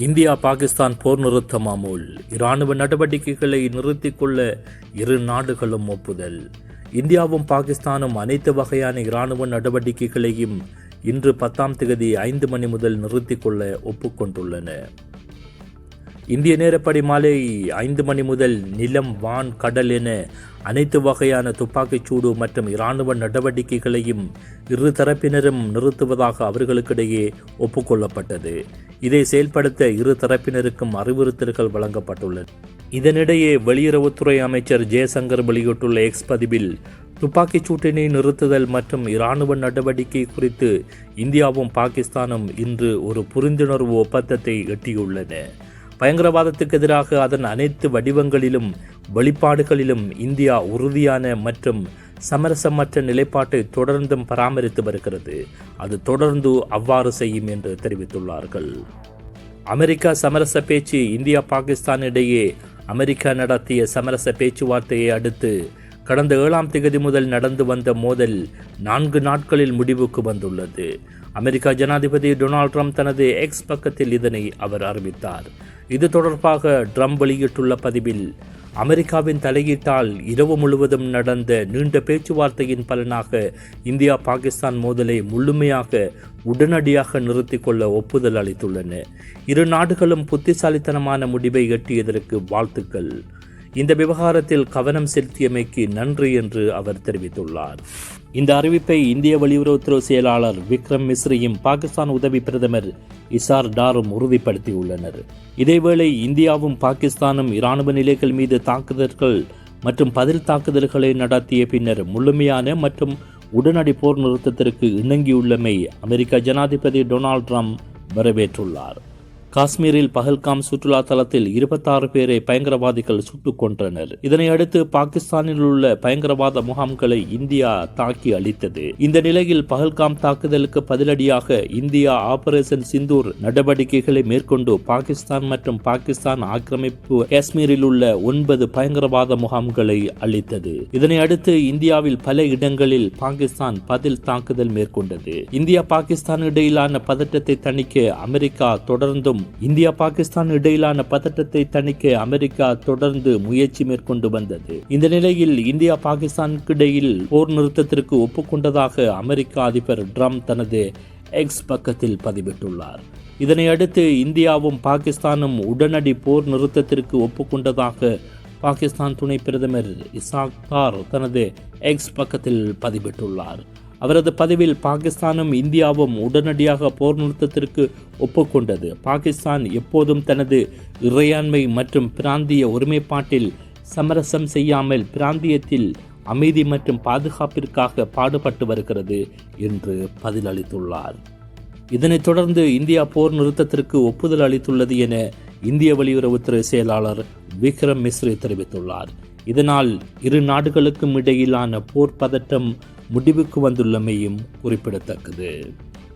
India Pakistan போர் நிறுத்த அமுல். இராணுவ நடவடிக்கைகளை நிறுத்திக்கொள்ள இரு நாடுகளும் ஒப்புதல். இந்தியாவும் பாகிஸ்தானும் அனைத்து வகையான இராணுவ நடவடிக்கைகளையும் இன்று பத்தாம் தேதி ஐந்து மணி முதல் நிறுத்திக் கொள்ள ஒப்புக்கொண்டுள்ளன. இந்திய நேரப்படி மாலை ஐந்து மணி முதல் நிலம் வான் கடல் என அனைத்து வகையான துப்பாக்கிச்சூடு மற்றும் இராணுவ நடவடிக்கைகளையும் இரு தரப்பினரும் நிறுத்துவதாக அவர்களுக்கிடையே ஒப்புக்கொள்ளப்பட்டது. இதை செயல்படுத்த இரு தரப்பினருக்கும் அறிவுறுத்தல்கள் வழங்கப்பட்டுள்ளன. இதனிடையே வெளியுறவுத்துறை அமைச்சர் ஜெயசங்கர் வெளியிட்டுள்ள எக்ஸ் பதிவில் துப்பாக்கிச் சூட்டினை நிறுத்துதல் மற்றும் இராணுவ நடவடிக்கை குறித்து இந்தியாவும் பாகிஸ்தானும் இன்று ஒரு புரிந்துணர்வு ஒப்பந்தத்தை எட்டியுள்ளன. பயங்கரவாதத்துக்கு எதிராக அதன் அனைத்து வடிவங்களிலும் வெளிப்பாடுகளிலும் இந்தியா உறுதியான மற்றும் சமரசமற்ற நிலைப்பாட்டை தொடர்ந்தும் பராமரித்து வருகிறது. அது தொடர்ந்து அவ்வாறு செய்யும் என்று தெரிவித்துள்ளார்கள். அமெரிக்கா சமரச பேச்சு இந்தியா பாகிஸ்தான் இடையே அமெரிக்கா நடத்திய சமரச பேச்சுவார்த்தையை அடுத்து கடந்த ஏழாம் தேதி முதல் நடந்து வந்த மோதல் நான்கு நாட்களில் முடிவுக்கு வந்துள்ளது. அமெரிக்கா ஜனாதிபதி டொனால்ட் ட்ரம்ப் தனது எக்ஸ் பக்கத்தில் இதனை அவர் அறிவித்தார். இது தொடர்பாக ட்ரம்ப் வெளியிட்டுள்ள பதிவில் அமெரிக்காவின் தலையீட்டால் இரவு முழுவதும் நடந்த நீண்ட பேச்சுவார்த்தையின் பலனாக இந்தியா பாகிஸ்தான் மோதலை முழுமையாக உடனடியாக நிறுத்திக் கொள்ள ஒப்புதல் அளித்துள்ளன. இரு நாடுகளும் புத்திசாலித்தனமான முடிவை எட்டியதற்கு வாழ்த்துக்கள். இந்த விவகாரத்தில் கவனம் செலுத்தியமைக்கு நன்றி என்று அவர் தெரிவித்துள்ளார். இந்த அறிவிப்பை இந்திய வெளியுறவுத்துறை செயலாளர் விக்ரம் மிஸ்ரியும் பாகிஸ்தான் உதவி பிரதமர் இசார் டாரும் உறுதிப்படுத்தியுள்ளனர். இதேவேளை இந்தியாவும் பாகிஸ்தானும் இராணுவ நிலைகள் மீது தாக்குதல்கள் மற்றும் பதில் தாக்குதல்களை நடத்திய பின்னர் முழுமையான மற்றும் உடனடி போர் நிறுத்தத்திற்கு இணங்கியுள்ளமை அமெரிக்க ஜனாதிபதி டொனால்ட் ட்ரம்ப் வரவேற்றுள்ளார். காஷ்மீரில் பஹல்காம் சுற்றுலா தலத்தில் இருபத்தாறு பேரை பயங்கரவாதிகள் சுட்டுக் கொன்றனர். இதனையடுத்து பாகிஸ்தானில் உள்ள பயங்கரவாத முகாம்களை இந்தியா தாக்கி அளித்தது இந்த நிலையில் பஹல்காம் தாக்குதலுக்கு பதிலடியாக இந்தியா ஆபரேஷன் சிந்தூர் நடவடிக்கைகளை மேற்கொண்டு பாகிஸ்தான் மற்றும் பாகிஸ்தான் ஆக்கிரமிப்பு காஷ்மீரில் உள்ள ஒன்பது பயங்கரவாத முகாம்களை அளித்தது இதனையடுத்து இந்தியாவில் பல இடங்களில் பாகிஸ்தான் பதில் தாக்குதல் மேற்கொண்டது. இந்தியா பாகிஸ்தான் இடையிலான பதற்றத்தை தணிக்க அமெரிக்கா தொடர்ந்தும் இந்தியா பாகிஸ்தான் இடையிலான பதட்டத்தை தணிக்க அமெரிக்கா தொடர்ந்து முயற்சி மேற்கொண்டு வந்தது. இந்த நிலையில் இந்தியா பாகிஸ்தானுக்கு இடையில் போர் நிறுத்தத்திற்கு ஒப்புக்கொண்டதாக அமெரிக்க அதிபர் ட்ரம்ப் தனது எக்ஸ் பக்கத்தில் பதிவிட்டுள்ளார். இதனையடுத்து இந்தியாவும் பாகிஸ்தானும் உடனடி போர் நிறுத்தத்திற்கு ஒப்புக்கொண்டதாக பாகிஸ்தான் துணை பிரதமர் இசாக் தார் தனது எக்ஸ் பக்கத்தில் பதிவிட்டுள்ளார். அவரது பதிவில் பாகிஸ்தானும் இந்தியாவும் உடனடியாக போர் நிறுத்தத்திற்கு ஒப்புக்கொண்டது. பாகிஸ்தான் எப்போதும் தனது இறையாண்மை மற்றும் பிராந்திய ஒருமைப்பாட்டில் சமரசம் செய்யாமல் பிராந்தியத்தில் அமைதி மற்றும் பாதுகாப்பிற்காக பாடுபட்டு வருகிறது என்று பதிலளித்துள்ளார். இதனைத் தொடர்ந்து இந்தியா போர் நிறுத்தத்திற்கு ஒப்புதல் அளித்துள்ளது என இந்திய வெளியுறவுத்துறை செயலாளர் விக்ரம் மிஸ்ரி தெரிவித்துள்ளார். இதனால் இரு நாடுகளுக்கும் இடையிலான போர் பதட்டம் முடிவுக்கு வந்துள்ளமையும் குறிப்பிடத்தக்கது.